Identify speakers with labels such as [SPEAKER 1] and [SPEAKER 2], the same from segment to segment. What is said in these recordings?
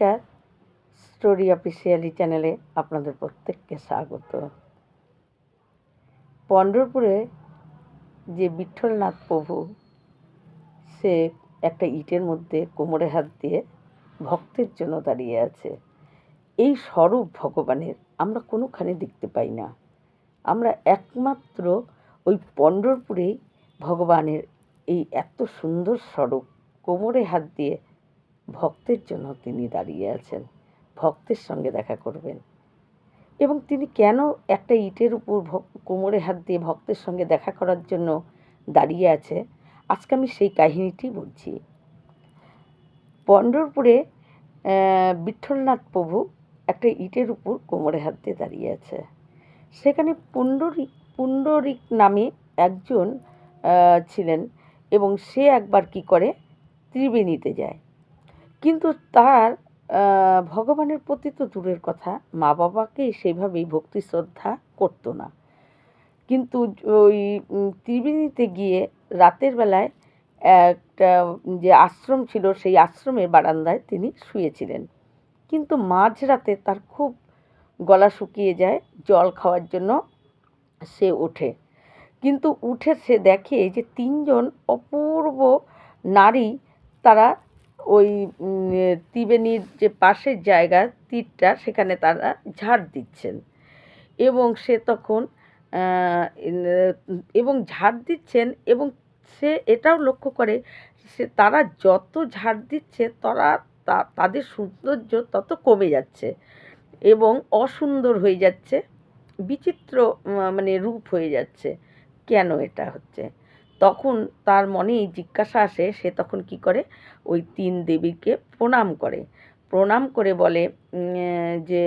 [SPEAKER 1] নমস্কার। Story officially চ্যানেলে আপনাদের প্রত্যেককে স্বাগত। পণ্ডরপুরে যে বিঠ্ঠলনাথ প্রভু, সে একটা ইটের মধ্যে কোমরে হাত দিয়ে ভক্তের জন্য দাঁড়িয়ে আছে। এই স্বরূপ ভগবানের আমরা কোনোখানে দেখতে পাই না। আমরা একমাত্র ওই পণ্ডরপুরেই ভগবানের এই এত সুন্দর স্বরূপ কোমরে হাত দিয়ে ভক্তের জন্য তিনি দাঁড়িয়ে আছেন ভক্তের সঙ্গে দেখা করবেন। এবং তিনি কেন একটা ইটের উপর কোমরে হাত দিয়ে ভক্তের সঙ্গে দেখা করার জন্য দাঁড়িয়ে আছে আজকে আমি সেই কাহিনীটি বলছি। পণ্ডরপুরে আহ, বিঠ্ঠলনাথ প্রভু একটা ইটের উপর কোমরে হাত দিয়ে দাঁড়িয়ে আছে। সেখানে পুণ্ডরিক পুণ্ডরিক নামে একজন ছিলেন এবং সে একবার কি করে ত্রিবেণীতে যায়। কিন্তু তার ভগবানের প্রতি তো দূরের কথা। মা বাবাকে সেভাবেই ভক্তি শ্রদ্ধা করতো না। কিন্তু ওই ত্রিবেণীতে গিয়ে রাতের বেলায় একটা যে আশ্রম ছিল, সেই আশ্রমের বারান্দায় তিনি শুয়েছিলেন। কিন্তু মাঝরাতে তার খুব গলা শুকিয়ে যায়, জল খাওয়ার জন্য সে ওঠে। কিন্তু উঠে সে দেখে যে তিনজন অপূর্ব নারী তারা ওই ত্রিবেণীর যে পাশের জায়গা, তীরটা, সেখানে তারা ঝাড় দিচ্ছেন। এবং সে তখন এবং ঝাড় দিচ্ছেন এবং সে এটাও লক্ষ্য করে সে, তারা যত ঝাড় দিচ্ছে, তারা তাদের সৌন্দর্য তত কমে যাচ্ছে এবং অসুন্দর হয়ে যাচ্ছে, বিচিত্র মানে রূপ হয়ে যাচ্ছে। কেন এটা হচ্ছে? তখন তার মনে এই জিজ্ঞাসা আসে, সে তখন কি করে? ওই তিন দেবীকে প্রণাম করে। প্রণাম করে বলে যে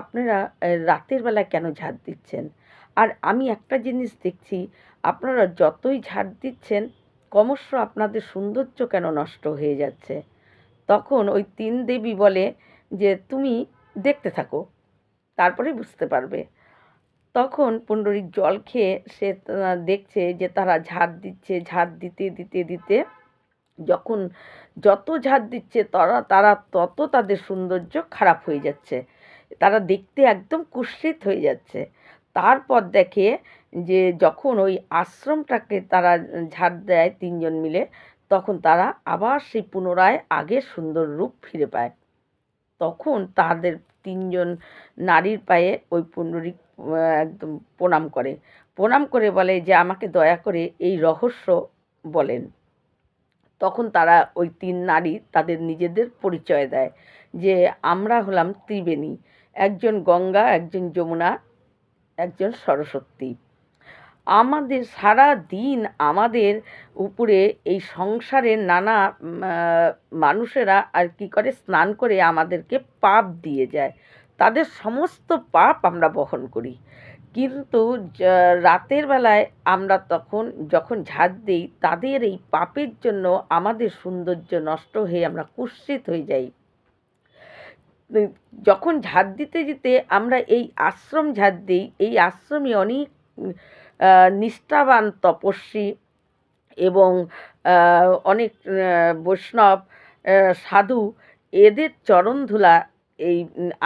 [SPEAKER 1] আপনারা রাতের বেলা কেন ঝাড় দিচ্ছেন? আর আমি একটা জিনিস দেখছি, আপনারা যতই ঝাড় দিচ্ছেন, ক্রমশ আপনাদের সৌন্দর্য কেন নষ্ট হয়ে যাচ্ছে? তখন ওই তিন দেবী বলে যে, তুমি দেখতে থাকো, তারপরে বুঝতে পারবে। তখন পুণ্ডরিক জল খেয়ে সে দেখছে যে তারা ঝাড় দিচ্ছে ঝাড় দিতে দিতে দিতে। যখন যত ঝাড় দিচ্ছে তারা তারা তত তাদের সৌন্দর্য খারাপ হয়ে যাচ্ছে। তারা দেখতে একদম কুৎসিত হয়ে যাচ্ছে। তারপর দেখে যে যখন ওই আশ্রমটাকে তারা ঝাড় দেয় তিনজন মিলে তখন তারা আবার সেই পুনরায় আগের সুন্দর রূপ ফিরে পায়। তখন তাদের তিনজন নারীর পায়ে ওই আহ, একদম প্রণাম করে। প্রণাম করে বলে যে, আমাকে দয়া করে এই রহস্য বলেন। তখন তারা ওই তিন নারী তাদের নিজেদের পরিচয় দেয় যে, আমরা হলাম ত্রিবেণী। একজন গঙ্গা, একজন যমুনা, একজন সরস্বতী। আমাদের সারা দিন আমাদের উপরে এই সংসারের নানা মানুষেরা আর কি করে স্নান করে আমাদেরকে পাপ দিয়ে যায়। তাদের সমস্ত পাপ আমরা বহন করি। কিন্তু রাতের বেলায় আমরা তখন যখন ঝাড় দিই, তাদের এই পাপের জন্য আমাদের সৌন্দর্য নষ্ট হয়ে আমরা কুৎসিত হয়ে যাই। যখন ঝাড় দিতে যেতে আমরা এই আশ্রম ঝাড় দিই, এই আশ্রমে অনেক নিষ্ঠাবান তপস্বী এবং অনেক বৈষ্ণব সাধু, এদের চরণধুলা এই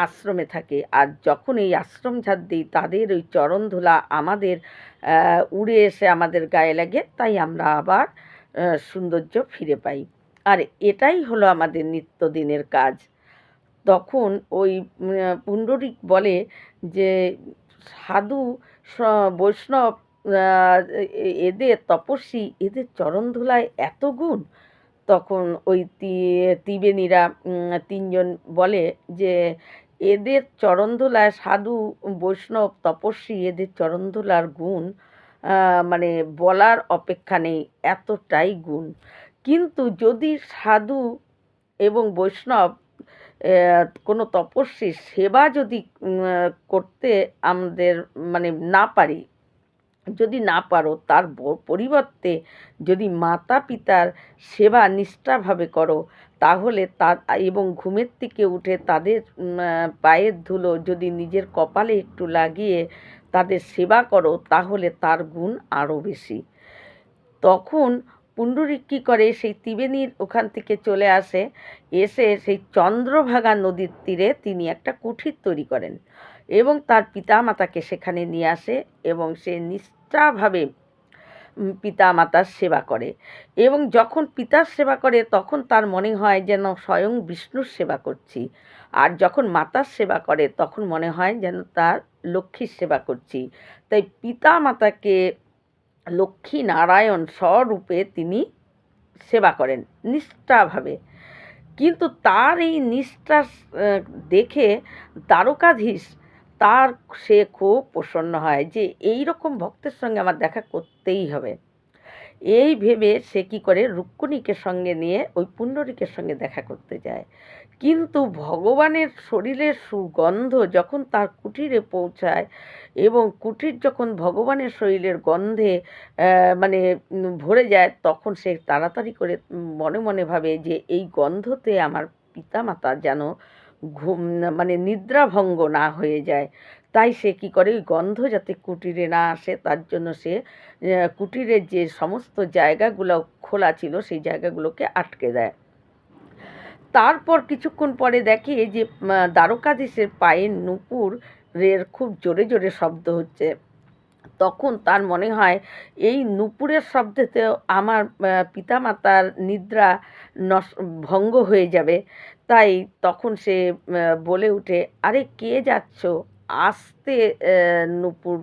[SPEAKER 1] আশ্রমে থাকে। আর যখন এই আশ্রম ঝাড় দিই, তাদের ওই চরণধুলা আমাদের উড়ে এসে আমাদের গায়ে লাগে, তাই আমরা আবার সৌন্দর্য ফিরে পাই। আর এটাই হলো আমাদের নিত্যদিনের কাজ। তখন ওই পুণ্ডরিক বলে যে, সাধু বৈষ্ণব এদের তপস্বী, এদের চরণধুলায় এত গুণ তখন ওই ত্রিবেণীরা তিনজন বলে যে, এদের চরণধুলায় সাধু, বৈষ্ণব, তপস্বী, এদের চরণধুলার গুণ মানে বলার অপেক্ষা নেই, এতটাই গুণ। কিন্তু যদি সাধু এবং বৈষ্ণব কোনো তপস্বীর সেবা যদি করতে আমাদের মানে না পারি যদি না পারো, তার পরিবর্তে যদি মাতা পিতার সেবা নিষ্ঠাভাবে করো, তাহলে তা এবং ঘুমের থেকে উঠে তাদের পায়ের ধুলো যদি নিজের কপালে একটু লাগিয়ে তাদের সেবা করো, তাহলে তার গুণ আরও বেশি। তখন পুণ্ডরিক কী করে, সেই ত্রিবেণীর ওখান থেকে চলে আসে, এসে সেই চন্দ্রভাগা নদীর তীরে তিনি একটা কুঠির তৈরি করেন। এবং তার পিতামাতাকে সেখানে নিয়ে আসে এবং সে নিষ্ঠাভাবে পিতামাতার সেবা করে। এবং যখন পিতার সেবা করে, তখন তার মনে হয় যেন স্বয়ং বিষ্ণুর সেবা করছি। আর যখন মাতার সেবা করে, তখন মনে হয় যেন তার লক্ষ্মীর সেবা করছি। তাই পিতা মাতাকে লক্ষ্মী নারায়ণ স্বরূপে তিনি সেবা করেন নিষ্ঠাভাবে। কিন্তু তার এই নিষ্ঠা দেখে দ্বারকাধীশ তার সে খুব প্রসন্ন হয় যে এই রকম ভক্তের সঙ্গে আমার দেখা করতেই হবে। এই ভেবে সে কি করে রুক্মিণীকে সঙ্গে নিয়ে ওই পুণ্ডরিকের সঙ্গে দেখা করতে যায়। কিন্তু ভগবানের শরীরের সুগন্ধ যখন তার কুটিরে পৌঁছায় এবং কুটির যখন ভগবানের শরীরের গন্ধে মানে ভরে যায়, তখন সে তাড়াতাড়ি করে মনে মনে ভাবে যে এই গন্ধতে আমার পিতামাতা যেন ঘুম মানে নিদ্রাভঙ্গ না হয়ে যায়। তাই সে কি করে? ওই গন্ধ যাতে কুটিরে না আসে, তার জন্য সে কুটিরের যে সমস্ত জায়গাগুলো খোলা ছিল, সেই জায়গাগুলোকে আটকে দেয়। তারপর কিছুক্ষণ পরে দেখে যে দ্বারকাধীশের পায়ের নুপুরের খুব জোরে জোরে শব্দ হচ্ছে। তখন তার মনে হয়, এই নুপুরের শব্দেতে আমার পিতামাতার নিদ্রা নস, ভঙ্গ হয়ে যাবে। তাই তখন সে বলে উঠে, আরে, কে যাচ্ছ? আস্তে নুপুর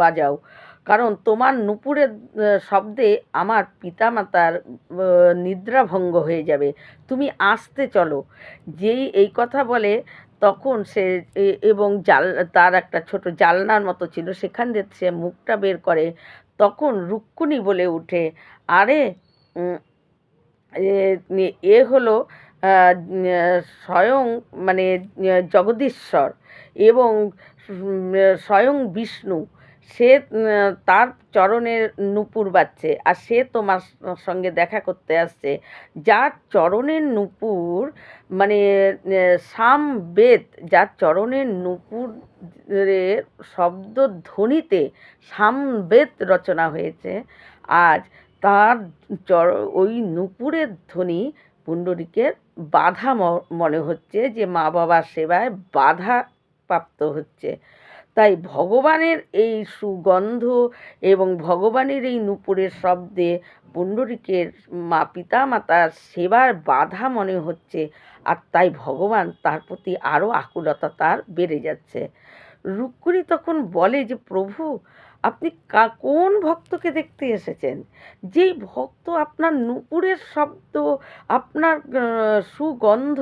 [SPEAKER 1] বাজাও। কারণ তোমার নুপুরের শব্দে আমার পিতামাতার নিদ্রাভঙ্গ হয়ে যাবে। তুমি আসতে চলো। যেই এই কথা বলে তখন সে এবং জাল, তার একটা ছোট জালনার মতো ছিল, সেখান দিয়ে সে মুখটা বের করে, তখন রুক্কুনি বলে উঠে, আরে এ এ হলো স্বয়ং মানে জগদীশ্বর এবং স্বয়ং বিষ্ণু। সে তার চরণের নূপুর বাজছে আর সে তোমার সঙ্গে দেখা করতে আসছে। যার চরণের নূপুর মানে সামবেদ যার চরণের নূপুরের শব্দ ধ্বনিতে সামবেদ রচনা হয়েছে। আজ তার চর, ওই নূপুরের ধ্বনি পুণ্ডরিকের বাধা মনে হচ্ছে যে মা বাবার সেবায় বাধা প্রাপ্ত হচ্ছে। তাই ভগবানের এই সুগন্ধ এবং ভগবানের এই নূপুরের শব্দে পুণ্ডরিকের মা পিতা মাতার সেবার বাধা মনে হচ্ছে আর তাই ভগবান তার প্রতি আরও আকুলতা তার বেড়ে যাচ্ছে। রুক্মিণী তখন বলে যে, প্রভু আপনি কোন ভক্তকে দেখতে এসেছেন? যেই ভক্ত আপনার নূপুরের শব্দ, আপনার সুগন্ধ,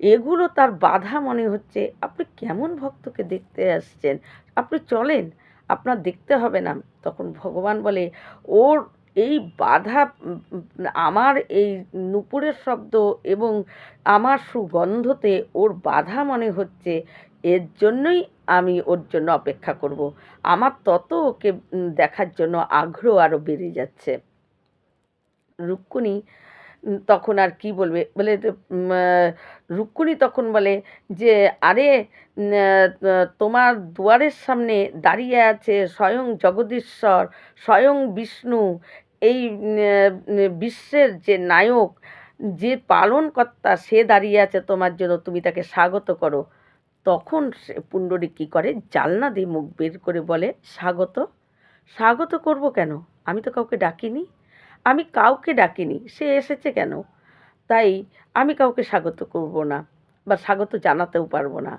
[SPEAKER 1] এগুলো তার বাধা মনে হচ্ছে, আপনি কেমন ভক্তকে দেখতে আসছেন? আপনি চলেন, আপনার দেখতে হবে না। তখন ভগবান বলে, ওর এই বাধা, আমার এই নূপুরের শব্দ এবং আমার সুগন্ধতে ওর বাধা মনে হচ্ছে এর জন্যই আমি ওর জন্য অপেক্ষা করব। আমার তত ওকে দেখার জন্য আগ্রহ আরও বেড়ে যাচ্ছে। উম, তখন আর কি বলবে? বলে রুক্মিণী তখন বলে যে আরে তোমার দুয়ারের সামনে দাঁড়িয়ে আছে স্বয়ং জগদীশ্বর স্বয়ং বিষ্ণু এই বিশ্বের যে নায়ক যে পালনকর্তা সে দাঁড়িয়ে আছে তোমার জন্য তুমি তাকে স্বাগত করো। তখন সে পুণ্ডরী কী করে? জালনা দিয়ে মুখ বের করে বলে, স্বাগত। স্বাগত করব কেন? আমি তো কাউকে ডাকিনি। আমি কাউকে ডাকিনি। সে এসেছে কেন? তাই আমি কাউকে স্বাগত করব না বা স্বাগত জানাতেও পারব না।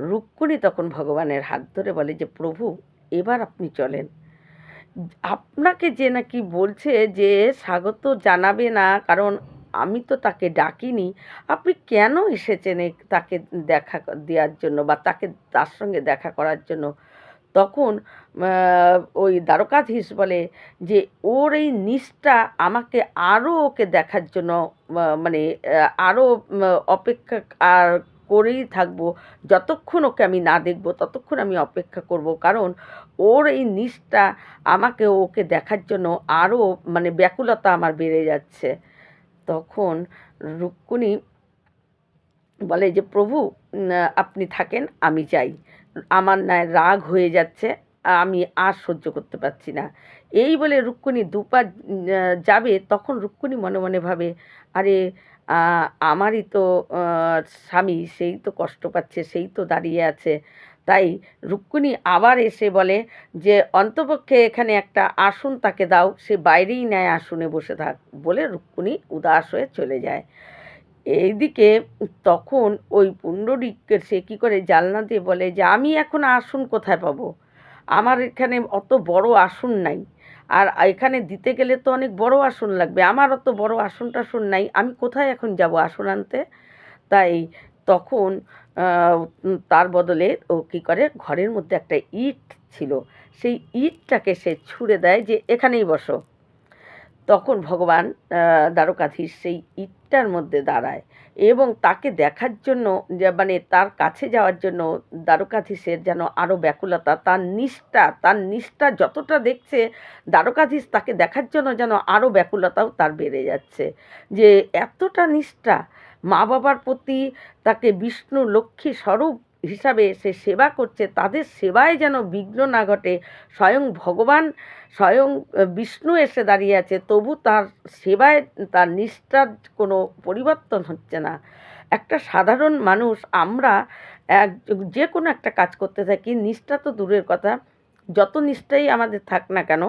[SPEAKER 1] রুক্মিণী তখন ভগবানের হাত ধরে বলে যে, প্রভু, এবার আপনি চলেন। আপনাকে যে নাকি বলছে যে স্বাগত জানাবে না, কারণ আমি তো তাকে ডাকিনি। আপনি কেন এসেছেন তাকে দেখা দেওয়ার জন্য বা তাকে তার সঙ্গে দেখা করার জন্য? তখন ওই দ্বারকাধীশ বলে যে, ওর এই নিষ্ঠা আমাকে আরও ওকে দেখার জন্য মানে আরও অপেক্ষা আর করেই থাকব। যতক্ষণ ওকে আমি না দেখব, ততক্ষণ আমি অপেক্ষা করব। কারণ, ওর এই নিষ্ঠা আমাকে ওকে দেখার জন্য আরও মানে ব্যাকুলতা আমার বেড়ে যাচ্ছে। তখন রুক্মিণী বলে যে, প্রভু আপনি থাকেন, আমি চাই আমার না রাগ হয়ে যাচ্ছে, আমি আর সহ্য করতে পারছি না। এই বলে রুক্মিণী দুপা যাবে, তখন রুক্মিণী মনে মনে ভাবে, আরে আমারই তো স্বামী, সেই তো কষ্ট পাচ্ছে, সেই তো দাঁড়িয়ে আছে তাই রুক্মিণী আবার এসে বলে যে, অন্তপক্ষে এখানে একটা আসন তাকে দাও, সে বাইরেই নেয় আসনে বসে থাক। বলে রুক্মিণী উদাস হয়ে চলে যায়। এইদিকে তখন ওই পুণ্ডরিকের সে কী করে জালনা দিয়ে বলে যে, আমি এখন আসন কোথায় পাবো? আমার এখানে অত বড় আসন নাই। আর এখানে দিতে গেলে তো অনেক বড় আসন লাগবে। আমার অত বড় আসন টাসন নাই। আমি কোথায় এখন যাব আসন আনতে? তাই তখন তার বদলে ও কী করে, ঘরের মধ্যে একটা ইট ছিল। সেই ইটটাকে সে ছুঁড়ে দেয় যে, এখানেই বসো। তখন ভগবান দ্বারকাধীশ সেই ইটটার মধ্যে দাঁড়ায় এবং তাকে দেখার জন্য মানে তার কাছে যাওয়ার জন্য দ্বারকাধীশের যেন আরও ব্যাকুলতা, তার নিষ্ঠা তার নিষ্ঠা যতটা দেখছে, দ্বারকাধীশ তাকে দেখার জন্য যেন আরও ব্যাকুলতাও তার বেড়ে যাচ্ছে। যে, এতটা নিষ্ঠা মা বাবার প্রতি তাকে বিষ্ণু লক্ষ্মী স্বরূপ হিসাবে সে সেবা করছে, তাদের সেবায় যেন বিঘ্ন না ঘটে। স্বয়ং ভগবান, স্বয়ং বিষ্ণু এসে দাঁড়িয়ে আছে, তবু তার সেবায় তার নিষ্ঠার কোনো পরিবর্তন হচ্ছে না। একটা সাধারণ মানুষ, আমরা এক, যে কোনো একটা কাজ করতে থাকি, নিষ্ঠা তো দূরের কথা যত নিষ্ঠাই আমাদের থাক না কেন,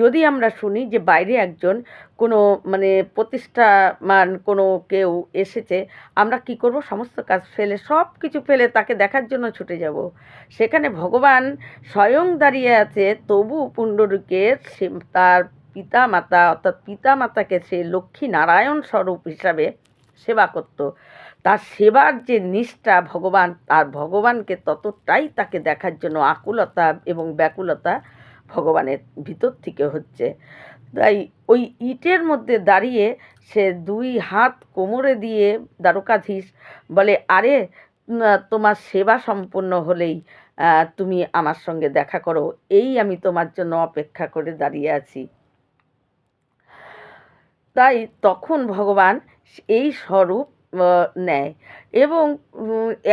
[SPEAKER 1] যদি আমরা শুনি যে বাইরে একজন কোনো মানে প্রতিষ্ঠামান কোনো কেউ এসেছে, আমরা কি করব? সমস্ত কাজ ফেলে, সব কিছু ফেলে তাকে দেখার জন্য ছুটে যাব। সেখানে ভগবান স্বয়ং দাঁড়িয়ে আছে, তবু পুণ্ডরীকের সে তার পিতা মাতা অর্থাৎ পিতা মাতাকে সে লক্ষ্মী নারায়ণ স্বরূপ হিসাবে সেবা করত। তার সেবার যে নিষ্ঠা ভগবান, তার ভগবানকে ততটাই তাকে দেখার জন্য আকুলতা এবং ব্যাকুলতা ভগবানের ভিতর থেকে হচ্ছে। তাই ওই ইটের মধ্যে দাঁড়িয়ে সে দুই হাত কোমরে দিয়ে দ্বারকাধীশ বলে, আরে তোমার সেবা সম্পূর্ণ হলেই তুমি আমার সঙ্গে দেখা করো। এই আমি তোমার জন্য অপেক্ষা করে দাঁড়িয়ে আছি। তাই তখন ভগবান এই স্বরূপ নেয়। এবং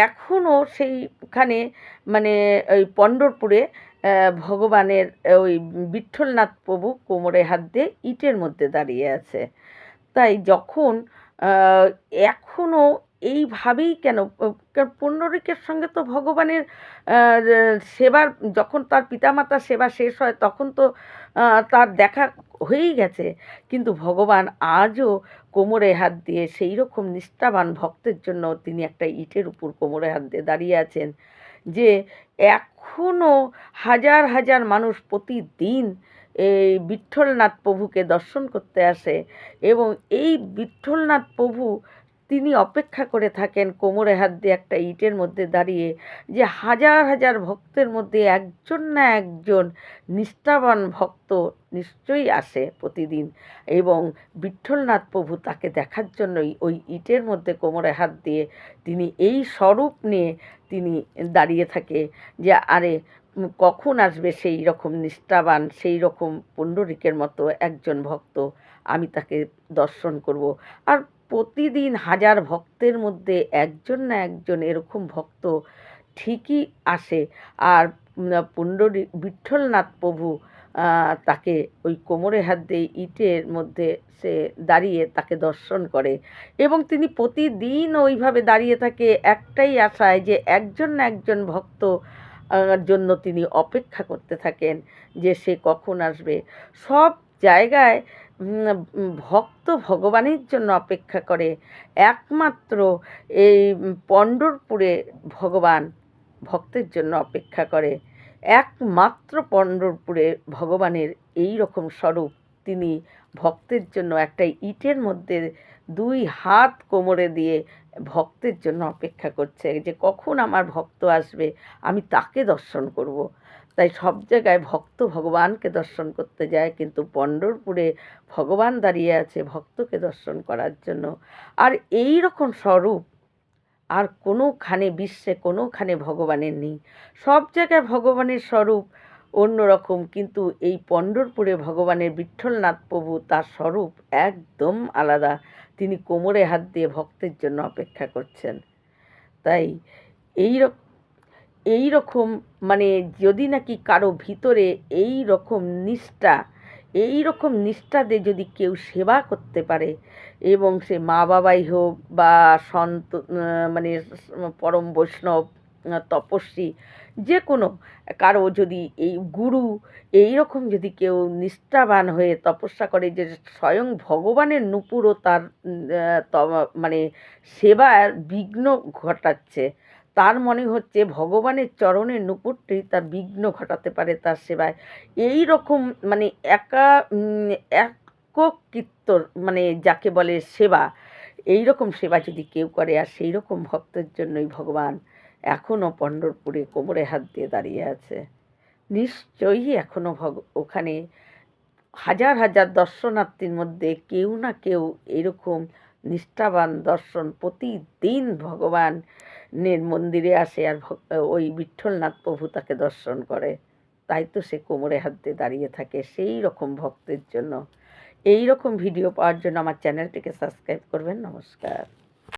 [SPEAKER 1] এখনও সেইখানে মানে ওই পণ্ডরপুরে ভগবানের ওই বিঠ্ঠলনাথ প্রভু কোমরে হাত দিয়ে ইটের মধ্যে দাঁড়িয়ে আছে। তাই যখন এখনও এইভাবেই কেন? পুণ্ডরিকের সঙ্গে তো ভগবানের সেবার, যখন তার পিতামাতার সেবা শেষ হয় তখন তো তার দেখা হয়েই গেছে। কিন্তু ভগবান আজও কোমরে হাত দিয়ে সেই রকম নিষ্ঠাবান ভক্তের জন্য তিনি একটা ইটের উপর কোমরে হাত দিয়ে দাঁড়িয়ে আছেন যে এখনও হাজার হাজার মানুষ প্রতিদিন এই বিঠ্ঠলনাথ প্রভুকে দর্শন করতে আসে এবং এই বিঠ্ঠলনাথ প্রভু তিনি অপেক্ষা করে থাকেন কোমরে হাত দিয়ে একটা ইটের মধ্যে দাঁড়িয়ে যে হাজার হাজার ভক্তের মধ্যে একজন না একজন নিষ্ঠাবান ভক্ত নিশ্চয়ই আসে প্রতিদিন। এবং বিঠ্ঠলনাথ প্রভু তাকে দেখার জন্যই ওই ইটের মধ্যে কোমরে হাত দিয়ে তিনি এই স্বরূপ নিয়ে তিনি দাঁড়িয়ে থাকে যে আরে কখন আসবে সেই রকম নিষ্ঠাবান, সেই রকম পুণ্ডরিকের মতো একজন ভক্ত? আমি তাকে দর্শন করব। আর প্রতিদিন হাজার ভক্তের মধ্যে একজন না একজন এরকম ভক্ত ঠিকই আসে। আর পুণ্ডরী বিঠ্ঠলনাথ প্রভু তাকে ওই কোমরে হাত দিয়ে ইটের মধ্যে সে দাঁড়িয়ে তাকে দর্শন করে। এবং তিনি প্রতিদিন ওইভাবে দাঁড়িয়ে থাকে একটাই আশায় যে একজন না একজন ভক্ত জন্য তিনি অপেক্ষা করতে থাকেন যে সে কখন আসবে। সব জায়গায় ভক্ত ভগবানের জন্য অপেক্ষা করে একমাত্র এই পণ্ডরপুরে ভগবান ভক্তের জন্য অপেক্ষা করে। একমাত্র পণ্ডরপুরে ভগবানের এই রকম স্বরূপ। তিনি ভক্তের জন্য একটা ইটের মধ্যে দুই হাত কোমরে দিয়ে ভক্তের জন্য অপেক্ষা করছে যে, কখন আমার ভক্ত আসবে? আমি তাকে দর্শন করব। তাই সব জায়গায় ভক্ত ভগবানকে দর্শন করতে যায়, কিন্তু পণ্ডরপুরে ভগবান দাঁড়িয়ে আছে ভক্তকে দর্শন করার জন্য। আর এই রকম স্বরূপ আর কোনোখানে বিশ্বে কোনোখানে ভগবানের নেই। সব জায়গায় ভগবানের স্বরূপ অন্যরকম, কিন্তু এই পণ্ডরপুরে ভগবানের বিঠ্ঠলনাথ প্রভু তার স্বরূপ একদম আলাদা। তিনি কোমরে হাত দিয়ে ভক্তের জন্য অপেক্ষা করছেন। তাই এই রক- এই রকম মানে যদি নাকি কারও ভিতরে এই রকম নিষ্ঠা, এই রকম নিষ্ঠাতে যদি কেউ সেবা করতে পারে এবং সে মা বাবাই হোক বা সন্ত মানে পরম বৈষ্ণব, তপস্বী যে কোনো কারও যদি এই গুরু, এই রকম যদি কেউ নিষ্ঠাবান হয়ে তপস্যা করে যে স্বয়ং ভগবানের নুপুরও তার মানে সেবার বিঘ্ন ঘটাচ্ছে তার মনে হচ্ছে ভগবানের চরণের নুপুরটি তার বিঘ্ন ঘটাতে পারে তার সেবায়। এই রকম মানে একা উম, এককৃত্ব মানে যাকে বলে সেবা এই রকম সেবা যদি কেউ করে আর সেই রকম ভক্তের জন্যই ভগবান এখনও পণ্ডরপুরে কোমরে হাত দিয়ে দাঁড়িয়ে আছে। নিশ্চয়ই এখনও ভগ ওখানে হাজার হাজার দর্শনার্থীর মধ্যে কেউ না কেউ এরকম নিষ্ঠাবান দর্শন প্রতিদিন ভগবানের মন্দিরে আসে আর ওই বিঠ্ঠলনাথ প্রভু তাকে দর্শন করে। তাই তো সে কোমরে হাত দিয়ে দাঁড়িয়ে থাকে সেই রকম ভক্তের জন্য। এই রকম ভিডিও পাওয়ার জন্য আমার চ্যানেলটিকে সাবস্ক্রাইব করবেন। নমস্কার।